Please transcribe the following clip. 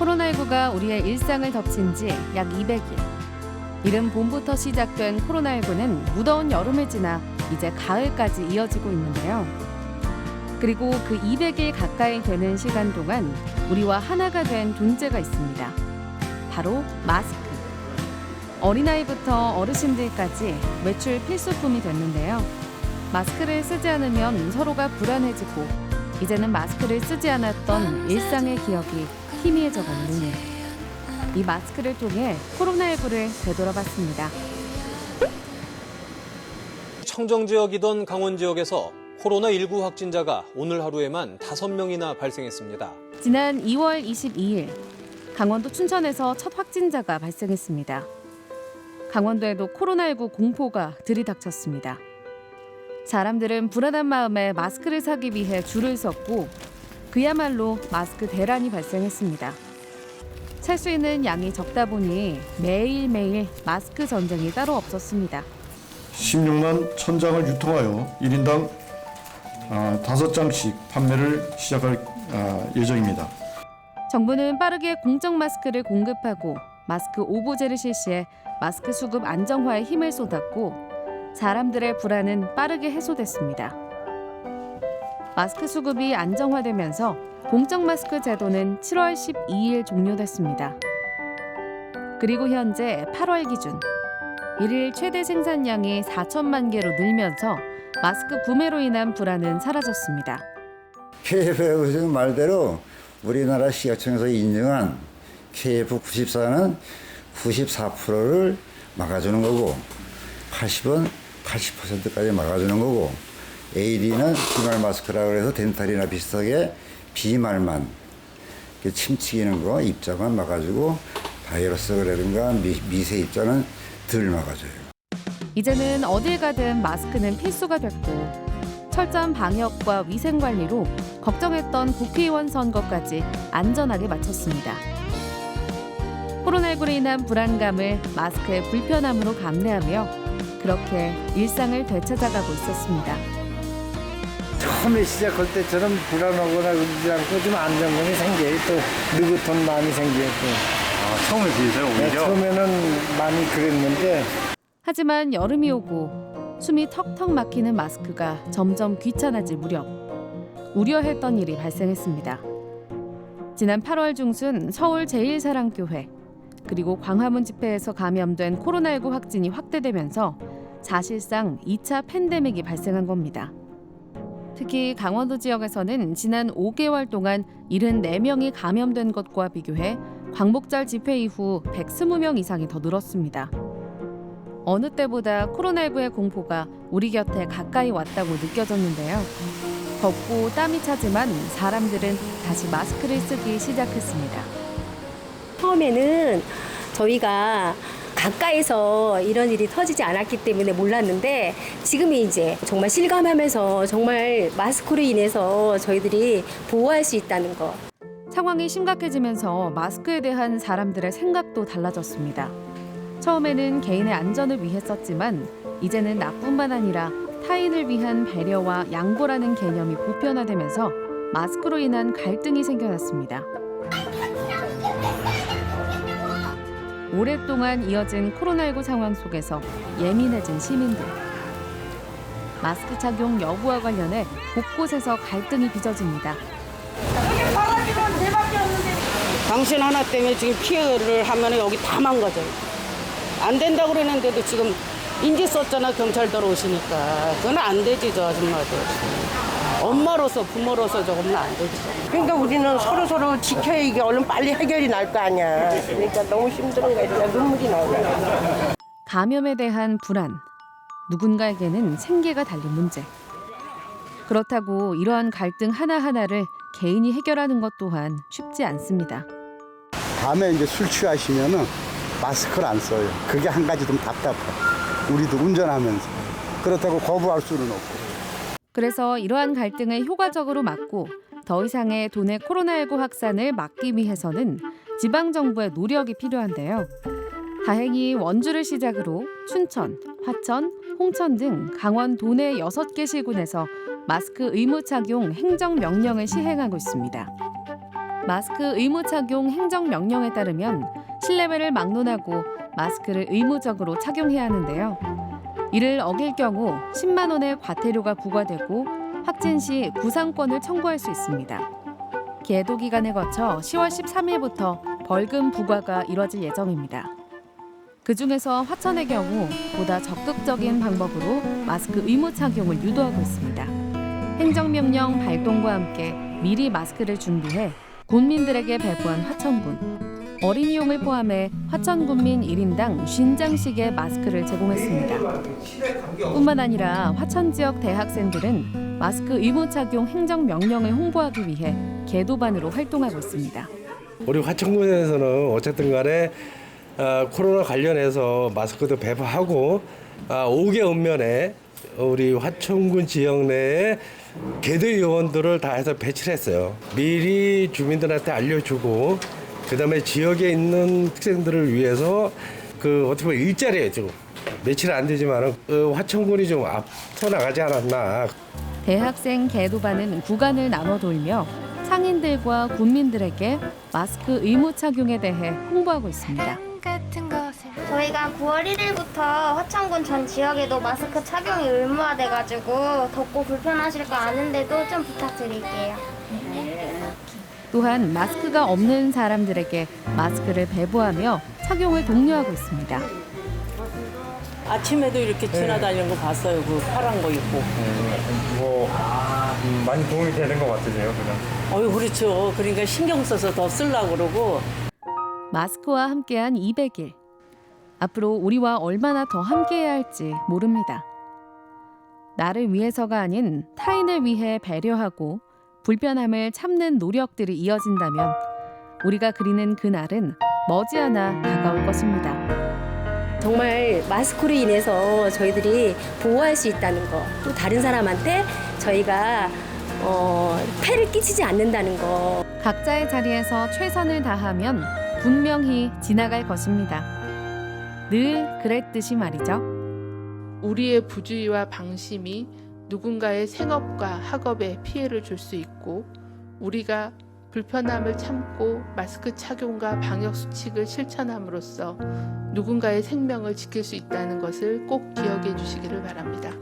코로나19가 우리의 일상을 덮친 지 약 200일. 이른 봄부터 시작된 코로나19는 무더운 여름을 지나 이제 가을까지 이어지고 있는데요. 그리고 그 200일 가까이 되는 시간 동안 우리와 하나가 된 존재가 있습니다. 바로 마스크. 어린아이부터 어르신들까지 외출 필수품이 됐는데요. 마스크를 쓰지 않으면 서로가 불안해지고 이제는 마스크를 쓰지 않았던 일상의 기억이 희미해져가는 오늘. 이 마스크를 통해 코로나19를 되돌아봤습니다. 청정 지역이던 강원 지역에서 코로나19 확진자가 오늘 하루에만 5명이나 발생했습니다. 지난 2월 22일 강원도 춘천에서 첫 확진자가 발생했습니다. 강원도에도 코로나19 공포가 들이닥쳤습니다. 사람들은 불안한 마음에 마스크를 사기 위해 줄을 섰고 그야말로 마스크 대란이 발생했습니다. 살 수 있는 양이 적다 보니 매일매일 마스크 전쟁이 따로 없었습니다. 16만 1000장을 유통하여 1인당 아, 5장씩 판매를 시작할 아, 예정입니다. 정부는 빠르게 공적 마스크를 공급하고 마스크 오보제를 실시해 마스크 수급 안정화에 힘을 쏟았고 사람들의 불안은 빠르게 해소됐습니다. 마스크 수급이 안정화되면서 공적 마스크 제도는 7월 12일 종료됐습니다. 그리고 현재 8월 기준 일일 최대 생산량이 4천만 개로 늘면서 마스크 구매로 인한 불안은 사라졌습니다. KF 말대로 우리나라 시각청에서 인정한 KF94는 94%를 막아주는 거고 80은 80%까지 막아주는 거고 AD는 비말 마스크라고 해서 덴탈이나 비슷하게 비말만 침튀기는 거 입자만 막아주고 바이러스라든가 미, 미세 입자는 덜 막아줘요. 이제는 어딜 가든 마스크는 필수가 됐고 철저한 방역과 위생 관리로 걱정했던 국회의원 선거까지 안전하게 마쳤습니다. 코로나19로 인한 불안감을 마스크의 불편함으로 감내하며 그렇게 일상을 되찾아가고 있었습니다. 처음에 시작할 때처럼 불안하거나 그러지 않고 좀 안정감이 생겨요. 또 느긋한 마음이 생겨요. 또. 처음에 비해서요 네, 처음에는 많이 그랬는데 하지만 여름이 오고 숨이 턱턱 막히는 마스크가 점점 귀찮아질 무렵 우려했던 일이 발생했습니다. 지난 8월 중순 서울 제일사랑교회 그리고 광화문 집회에서 감염된 코로나19 확진이 확대되면서 사실상 2차 팬데믹이 발생한 겁니다. 특히 강원도 지역에서는 지난 5개월 동안 74명이 감염된 것과 비교해 광복절 집회 이후 120명 이상이 더 늘었습니다. 어느 때보다 코로나19의 공포가 우리 곁에 가까이 왔다고 느껴졌는데요. 덥고 땀이 차지만 사람들은 다시 마스크를 쓰기 시작했습니다. 처음에는 저희가 가까이서 이런 일이 터지지 않았기 때문에 몰랐는데 지금이 이제 정말 실감하면서 정말 마스크로 인해서 저희들이 보호할 수 있다는 거. 상황이 심각해지면서 마스크에 대한 사람들의 생각도 달라졌습니다. 처음에는 개인의 안전을 위해 썼지만 이제는 나뿐만 아니라 타인을 위한 배려와 양보라는 개념이 보편화되면서 마스크로 인한 갈등이 생겨났습니다. 오랫동안 이어진 코로나19 상황 속에서 예민해진 시민들. 마스크 착용 여부와 관련해 곳곳에서 갈등이 빚어집니다. 당신 하나 때문에 지금 피해를 하면 여기 다 망가져요. 안 된다고 그러는데도 지금 인지 썼잖아 경찰들 오시니까 그건 안 되지 저 아줌마들. 엄마로서 부모로서 저거는 안 되지. 그러니까 우리는 서로 서로 지켜야 이게 얼른 빨리 해결이 날 거 아니야. 그러니까 너무 힘든 거야. 진짜 눈물이 나오네. 감염에 대한 불안, 누군가에게는 생계가 달린 문제. 그렇다고 이러한 갈등 하나하나를 개인이 해결하는 것 또한 쉽지 않습니다. 밤에 이제 술 취하시면은 마스크를 안 써요. 그게 한 가지 좀 답답해. 우리도 운전하면서. 그렇다고 거부할 수는 없고. 그래서 이러한 갈등을 효과적으로 막고 더 이상의 도내 코로나19 확산을 막기 위해서는 지방 정부의 노력이 필요한데요. 다행히 원주를 시작으로 춘천, 화천, 홍천 등 강원 도내 6개 시군에서 마스크 의무 착용 행정 명령을 시행하고 있습니다. 마스크 의무 착용 행정 명령에 따르면 실내외를 막론하고 마스크를 의무적으로 착용해야 하는데요. 이를 어길 경우 10만 원의 과태료가 부과되고 확진 시 구상권을 청구할 수 있습니다. 계도 기간에 거쳐 10월 13일부터 벌금 부과가 이뤄질 예정입니다. 그 중에서 화천의 경우 보다 적극적인 방법으로 마스크 의무 착용을 유도하고 있습니다. 행정명령 발동과 함께 미리 마스크를 준비해 군민들에게 배부한 화천군. 어린이용을 포함해 화천군민 1인당 50장씩의 마스크를 제공했습니다. 뿐만 아니라 화천 지역 대학생들은 마스크 의무 착용 행정 명령을 홍보하기 위해 계도반으로 활동하고 있습니다. 우리 화천군에서는 어쨌든 간에 어, 코로나 관련해서 마스크도 배부하고 아, 5개 읍면에 우리 화천군 지역 내에 개도 요원들을 다 해서 배치를 했어요. 미리 주민들한테 알려주고 그다음에 지역에 있는 학생들을 위해서 그 어떻게 보면 일자리에 좀 며칠 안 되지만은 어, 화천군이 좀 앞서 나가지 않았나 대학생 계도반은 구간을 나눠 돌며 상인들과 군민들에게 마스크 의무 착용에 대해 홍보하고 있습니다. 저희가 9월 1일부터 화천군 전 지역에도 마스크 착용이 의무화돼가지고 덥고 불편하실 거 아는데도 좀 부탁드릴게요. 또한 마스크가 없는 사람들에게 마스크를 배부하며 착용을 독려하고 있습니다. 아침에도 이렇게 지나다니는 거 봤어요. 그 파란 거 입고. 뭐 음, 많이 도움이 되는 것 같으세요, 그냥? 어유 그렇죠. 그러니까 신경 써서 더 쓰려고 그러고 마스크와 함께한 200일. 앞으로 우리와 얼마나 더 함께해야 할지 모릅니다. 나를 위해서가 아닌 타인을 위해 배려하고 불편함을 참는 노력들이 이어진다면 우리가 그리는 그날은 머지않아 다가올 것입니다. 정말 마스크로 인해서 저희들이 보호할 수 있다는 거, 또 다른 사람한테 저희가 어, 폐를 끼치지 않는다는 거. 각자의 자리에서 최선을 다하면 분명히 지나갈 것입니다. 늘 그랬듯이 말이죠. 우리의 부주의와 방심이 누군가의 생업과 학업에 피해를 줄 수 있고 우리가 불편함을 참고 마스크 착용과 방역 수칙을 실천함으로써 누군가의 생명을 지킬 수 있다는 것을 꼭 기억해 주시기를 바랍니다.